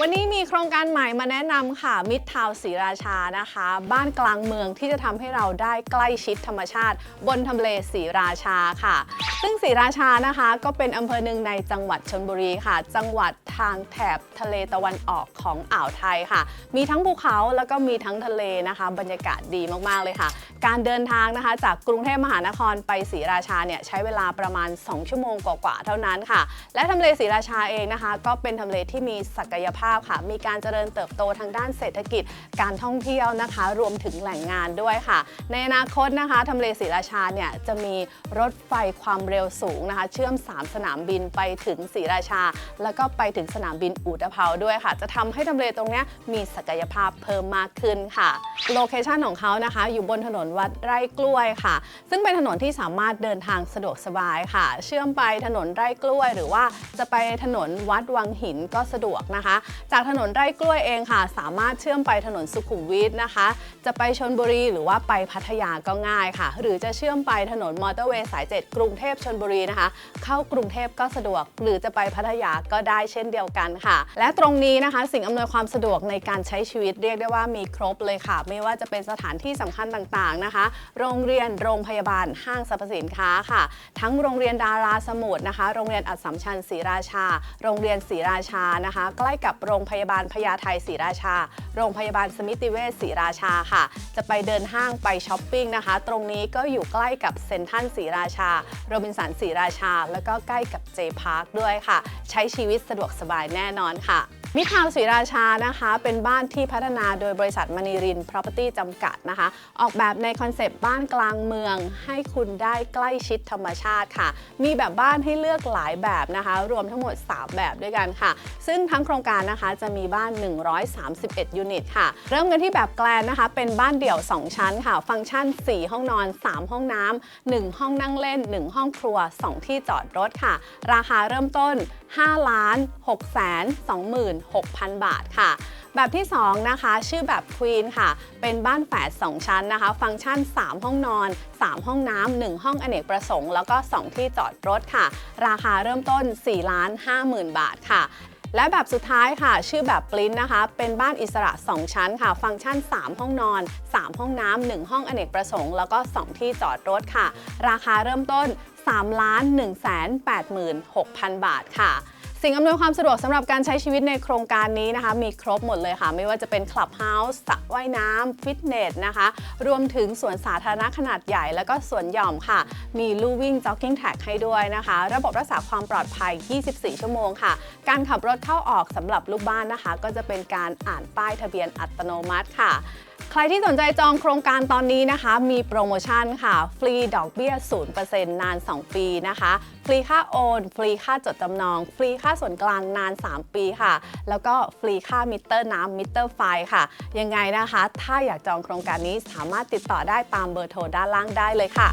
วันนี้มีโครงการใหม่มาแนะนำค่ะมิตรทาวศรีราชานะคะ บ้านกลางเมืองที่จะทำให้เราได้ใกล้ชิดธรรมชาติ บนทำเลศรีราชาค่ะซึ่งศรีราชานะคะก็เป็นอำเภอหนึ่งในจังหวัดชนบุรีค่ะ จังหวัดทางแถบทะเลตะวันออกของอ่าวไทยค่ะ มีทั้งภูเขาแล้วก็มีทั้งทะเลนะคะ บรรยากาศดีมากๆเลยค่ะ การเดินทางนะคะ จากกรุงเทพมหานครไปศรีราชาเนี่ยใช้เวลาประมาณ 2 ชั่วโมงกว่าๆเท่านั้นค่ะ และทำเลศรีราชาเองนะคะ ก็เป็นทำเลที่มีศักยภาพค่ะ มีการเจริญเติบโตทางด้านเศรษฐกิจ การท่องเที่ยวนะคะ รวมถึงแหล่งงานด้วยค่ะ ในอนาคตนะคะทำเลศรีราชาเนี่ยจะมีรถไฟความเร็วสูงนะคะ เชื่อม 3 สนามบินไปถึงศรีราชา แล้วก็ไปถึงสนามบินอุตภเปาด้วยค่ะ จะทำให้ทำเลตรงนี้มีศักยภาพเพิ่มมากขึ้นค่ะ โลเคชันของเขานะคะ อยู่บนถนนวัดไร่กล้วยค่ะ ซึ่งเป็นถนนที่สามารถเดินทางสะดวกสบายค่ะ เชื่อมไปถนนไร่กล้วย หรือว่าจะไปถนนวัดวังหินก็สะดวกนะคะ จากถนนไร่กล้วยเองค่ะ สามารถเชื่อมไปถนนสุขุมวิทนะคะ จะไปชนบุรีหรือว่าไปพัทยาก็ง่ายค่ะ หรือจะเชื่อมไปถนนมอเตอร์เวย์สาย 7 กรุงเทพชนบุรีนะคะ เข้ากรุงเทพก็สะดวก หรือจะไปพัทยาก็ได้เช่นเดียวกันค่ะ และตรงนี้นะคะ สิ่งอำนวยความสะดวกในการใช้ชีวิตเรียกได้ว่ามีครบเลยค่ะ ไม่ว่าจะเป็นสถานที่สำคัญต่างๆนะคะ โรงเรียนโรงพยาบาลห้างสรรพสินค้าค่ะ ทั้งโรงเรียนดาราสมุทรนะคะ โรงเรียนอัสสัมชัญศรีราชา โรงเรียนศรีราชานะคะ ใกล้กับโรงพยาบาลพญาไทศรีราชา โรงพยาบาลสมิติเวชศรีราชาค่ะ จะไปเดินห้างไปช้อปปิ้งนะคะ ตรงนี้ก็อยู่ใกล้กับเซ็นทรัลศรีราชาโรบินสันศรีราชา แล้วก็ใกล้กับเจพาร์คด้วยค่ะ ใช้ชีวิตสะดวกสบายแน่นอนค่ะมิตรทาวน์ศรีราชานะคะ เป็นบ้านที่พัฒนาโดยบริษัทมณีริน Property จำกัดนะคะ ออกแบบในคอนเซปต์บ้านกลางเมือง ให้คุณได้ใกล้ชิดธรรมชาติค่ะ มีแบบบ้านให้เลือกหลายแบบนะคะ รวมทั้งหมด 3 แบบด้วยกันค่ะ ซึ่งทั้งโครงการนะคะจะมีบ้าน 131 ยูนิตค่ะ เริ่มกันที่แบบแกลนนะคะ เป็นบ้านเดี่ยว 2 ชั้นค่ะ ฟังก์ชัน 4 ห้องนอน 3 ห้องน้ำ1ห้องนั่งเล่น 1 ห้องครัว 2 ที่จอดรถค่ะ ราคาเริ่มต้น 5 ล้าน6แสน26,000 บาทค่ะ แบบที่ 2 นะคะ ชื่อแบบ Queen ค่ะ เป็นบ้านแฝด2 ชั้นนะคะ ฟังก์ชัน 3 ห้องนอน 3 ห้องน้ำ1ห้องอเนกประสงค์ แล้วก็ 2 ที่จอดรถค่ะ ราคาเริ่มต้น 4 ล้าน 50,000 บาทค่ะ และแบบสุดท้ายค่ะ ชื่อแบบปลิ้นนะคะ เป็นบ้านอิสระ 2 ชั้นค่ะ ฟังก์ชัน 3 ห้องนอน 3 ห้องน้ำ1ห้องอเนกประสงค์ แล้วก็ 2 ที่จอดรถค่ะ ราคาเริ่มต้น3ล้าน1แสน86,000 บาทค่ะ สิ่งอำนวยความสะดวกสำหรับการใช้ชีวิตในโครงการนี้นะคะ มีครบหมดเลยค่ะ ไม่ว่าจะเป็นคลับเฮาส์สระว่ายน้ำฟิตเนสนะคะ รวมถึงสวนสาธารณะขนาดใหญ่ แล้วก็สวนหย่อมค่ะ มีลู่วิ่งจ็อกกิ้งแท็กให้ด้วยนะคะ ระบบรักษาความปลอดภัย 24 ชั่วโมงค่ะ การขับรถเข้าออกสำหรับลูกบ้านนะคะ ก็จะเป็นการอ่านป้ายทะเบียนอัตโนมัติค่ะใครที่สนใจจองโครงการตอนนี้นะคะ มีโปรโมชั่นค่ะ ฟรีดอกเบี้ย 0%นาน 2 ปีนะคะ ฟรีค่าโอน ฟรีค่าจดจำนอง ฟรีค่าส่วนกลางนาน 3 ปีค่ะ แล้วก็ฟรีค่ามิเตอร์น้ำมิเตอร์ไฟค่ะ ยังไงนะคะ ถ้าอยากจองโครงการนี้สามารถติดต่อได้ตามเบอร์โทรด้านล่างได้เลยค่ะ